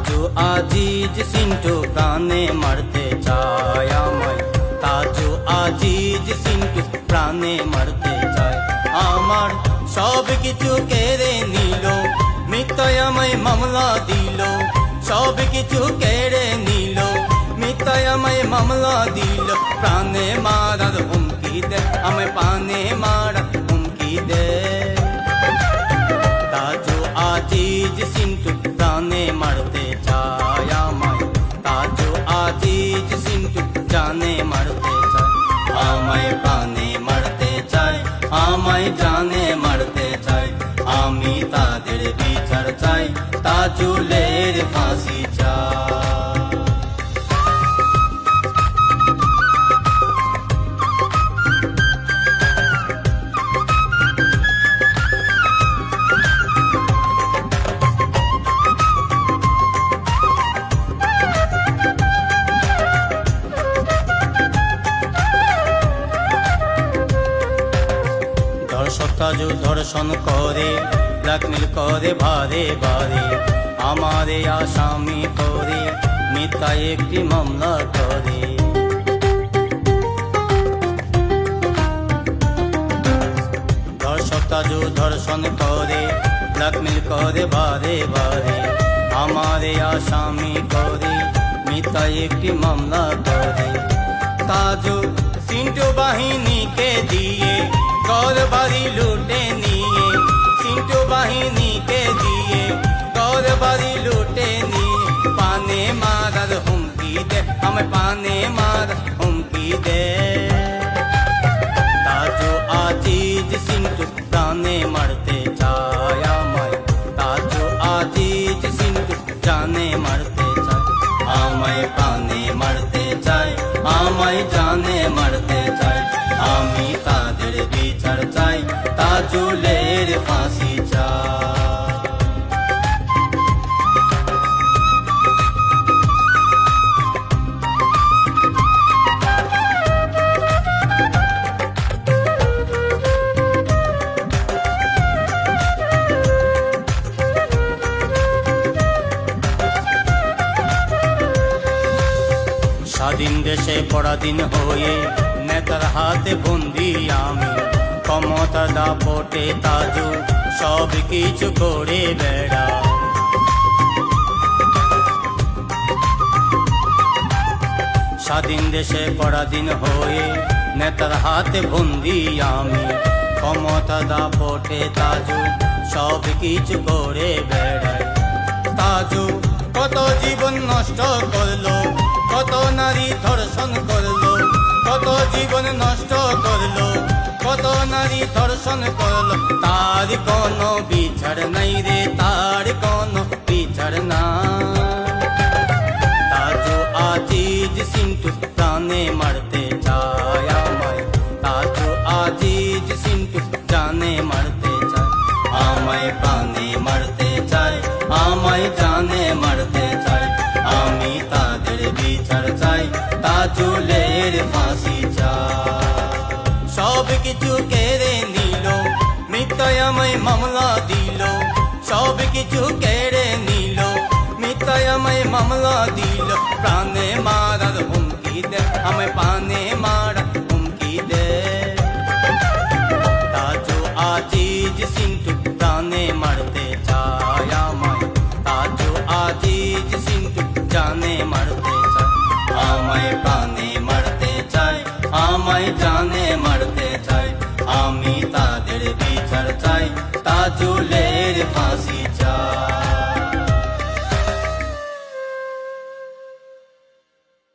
আজিজ সিন্টু প্রাণে মারতে চায় আমায় তাজু আজিজ সিন্টু প্রাণে মারতে চায় আমার সব কিছু কেড়ে নিল মিথ্যায় মামলা দিল সব কিছু কেড়ে নিল মিথ্যায় মামলা দিল প্রাণে মারার হুমকি দে আমায় পানে মারার হুমকি দে তাজু আজিজ সিন্টু তাজুলের ফাঁসি চাই ধর্ষক কাজু ধর্ষণ করে ব্ল্যাকমেল করে বারে বারে। আমারে আসামি করে মিথ্যা একটি মামলা করে। ধর্ষক কাজু ধর্ষণ করে ব্ল্যাকমেল করে বারে বারে। আমারে আসামি করে মিথ্যা একটি মামলা করে। তাজু সিন্টু বাহিনীকে দিয়ে ঘর বাড়ি লুটে নিয়ে দে আমি পানে মার হুমকি দে তাজু আজিজ সিন্টু প্রাণে মারতে চায় আমায় তাজু আজিজ সিন্টু জানে মারতে চায় আমায় প্রাণে মারতে চায় আমায় জানে মারতে চায় আমি তাদের বিচার চাই তাজুলের ফাঁসি দেশে পরাধীন হয়ে নেতার হাতে বন্দি আমি। ক্ষমতা দাপটে তাজু, সব কিছু করে বেড়া। স্বাধীন দেশে পরাধীন হয়ে নেতার হাতে বন্দি আমি। ক্ষমতা দাপটে তাজু, সব কিছু করে বেড়ায়। তাজু কত জীবন নষ্ট করল কত নারী ধর্ষণ করল, কত জীবন নষ্ট করল, কত নারী ধর্ষণ করল, তার কোনো বিচার নাই রে, তার কোনো বিচার না তাজু আজিজ সিন্টু কিছু কেড়ে নিল মিথ্যায় আমায় মামলা দিল। প্রাণে মারার হুমকি দে, আমায় পানে মারার হুমকি দে। তাজু আজিজ সিন্টু প্রাণে মারতে চায় আমায়। তাজু আজিজ সিন্টু জানে মারতে চায়, আমায় প্রাণে মারতে চায়, আমায় জানে মারতে চায়। আমি তাদের বিচার চাই তাজুলে 안녕.